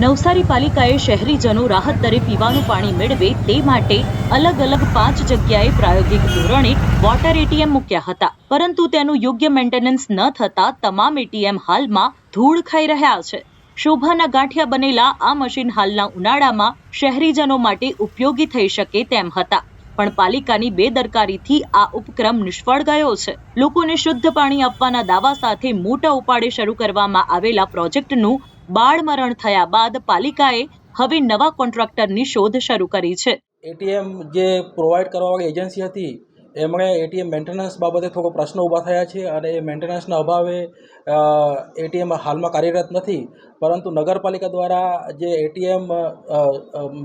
નવસારી પાલિકાએ શહેરીજનો રાહત દરે પીવાનું પાણી મેળવે તે માટે અલગ અલગ પાંચ જગ્યાએ પ્રાયોગિક ધોરણે વોટર એટીએમ મૂક્યા હતા. પરંતુ તેનું યોગ્ય મેન્ટેનન્સ ન થતા તમામ એટીએમ હાલમાં ધૂળ ખાઈ રહ્યા છે. શોભાના ગાંઠિયા બનેલા આ મશીન હાલના ઉનાળામાં શહેરીજનો માટે ઉપયોગી થઈ શકે તેમ હતા. પણ પાલિકાની બેદરકારીથી આ ઉપક્રમ નિષ્ફળ ગયો છે. લોકોને શુદ્ધ પાણી આપવાના દાવા સાથે મોટા ઉપાડે શરૂ કરવામાં આવેલા પ્રોજેક્ટનું બાળમરણ થયા બાદ પાલિકાએ હવે નવા કોન્ટ્રાક્ટરની શોધ શરૂ કરી છે. એટીએમ જે પ્રોવાઈડ કરવાવાળી એજન્સી હતી, એમણે એટીએમ મેન્ટેનન્સ બાબતે થોડો પ્રશ્નો ઊભા થયા છે અને એ મેન્ટેનન્સના અભાવે એટીએમ હાલમાં કાર્યરત નથી, પરંતુ નગરપાલિકા દ્વારા જે એટીએમ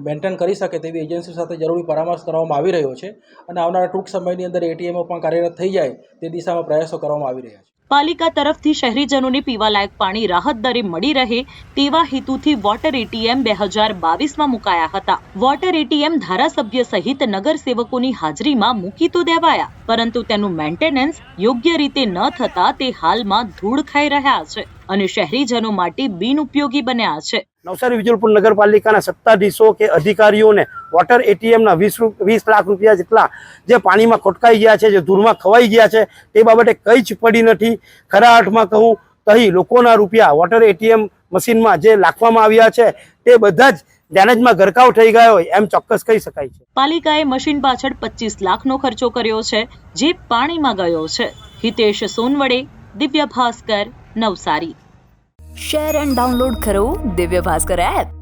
મેન્ટેન કરી શકે તેવી એજન્સી સાથે જરૂરી પરામર્શ કરવામાં આવી રહ્યો છે અને આવનારા ટૂંક સમયની અંદર એટીએમો પણ કાર્યરત થઈ જાય તે દિશામાં પ્રયાસો કરવામાં આવી રહ્યા છે. પાલિકા તરફથી શહેરીજનોને પીવાલાયક પાણી રાહત દરે મળી રહે તેવા હેતુથી વોટર એટીએમ બે હજાર બાવીસમાં મુકાયા હતા. વોટર એટીએમ ધારાસભ્ય સહિત નગરસેવકોની હાજરીમાં મૂકી તો દેવાયા. પરંતુ તેનું મેન્ટેનન્સ યોગ્ય રીતે ન થતા તે હાલમાં ધૂળ ખાઈ રહ્યા છે અને શહેરીજનો માટે બિનઉપયોગી બન્યા છે. નવસારી વિજલપુર નગરપાલિકાના સત્તાધીશો કે અધિકારીઓને વોટર એટીએમના વીસ વીસ લાખ રૂપિયા જેટલા જે પાણીમાં ખોટકાઈ ગયા છે, જે ધૂળમાં ખવાઈ ગયા છે, તે બાબતે કંઈ જ પડી નથી. ખરા અર્થમાં કહું તો અહીં લોકોના રૂપિયા વોટર એટીએમ મશીનમાં જે લાખવામાં આવ્યા છે, તે બધા જ ડેમેજમાં ગરકાવ થઈ ગયો હોય એમ ચોક્કસ કહી શકાય છે. પાલિકાએ મશીન પાછળ પચીસ લાખનો ખર્ચો કર્યો છે જે પાણીમાં ગયો છે. Hitesh Sonawade Divya Bhaskar Navsari. Share and download કરો દિવ્ય ભાસ્કર એપ.